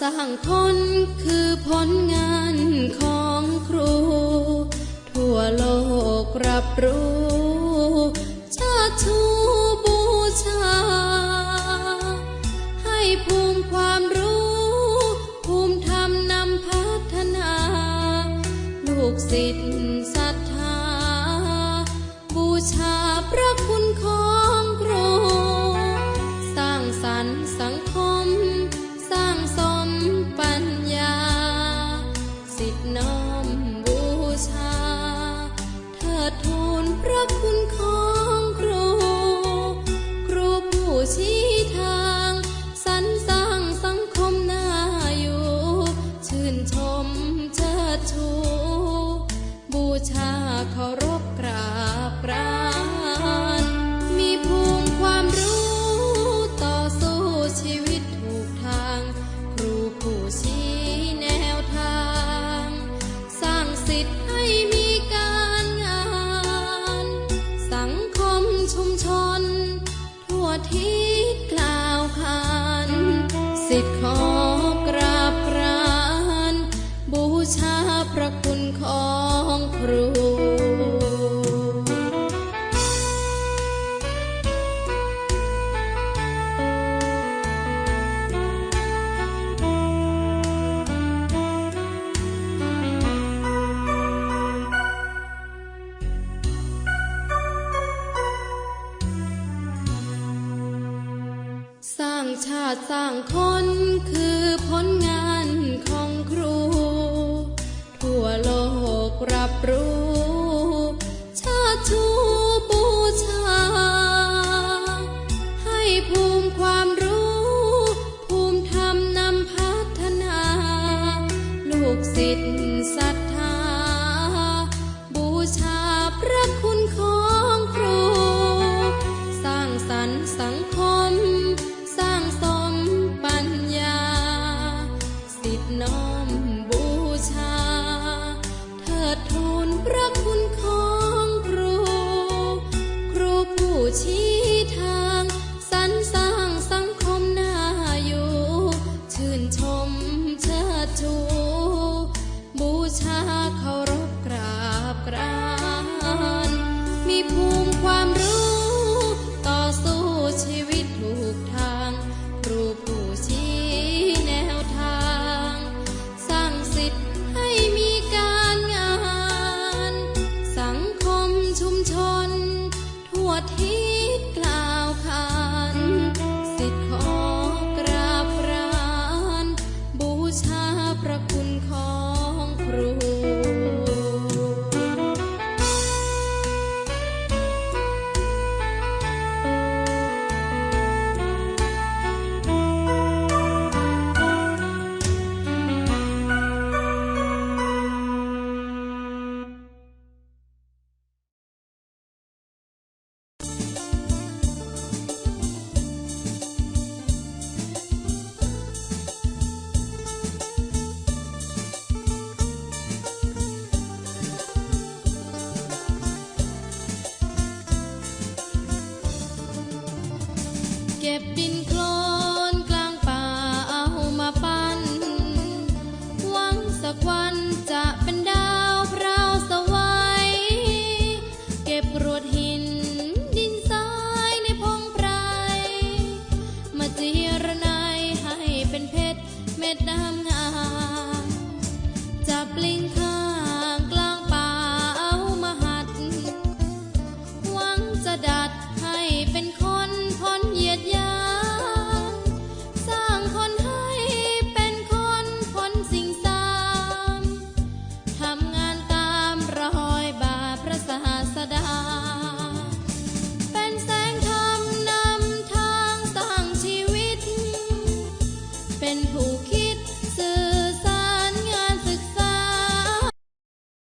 สร้างทลคือผลงานของครู ทั่วโลกรับรู้ชาชูบูชา ให้ภูมิความรู้ ภูมิธรรมนำพัฒนา ลูกศิษย์ศรัทธา บูชาพระคุณของครู สร้างสรรค์ ชี้แนวทาง สร้างสิทธิให้มีการงาน สังคมชุมชน ทั่วทิศกล่าวขานสิทธิขอกราบกราน บูชาพระคุณของครู สร้างชาติสร้างคนคือ ชาพระคุณของครู เก็บดินโคลนกลางป่าเอามาปั้นหวังสักวันจะเป็นดาวพราสวัยเก็บกรวดหินดินทรายในพงไพร มาเจระนให้เป็นเพชรเม็ดดำ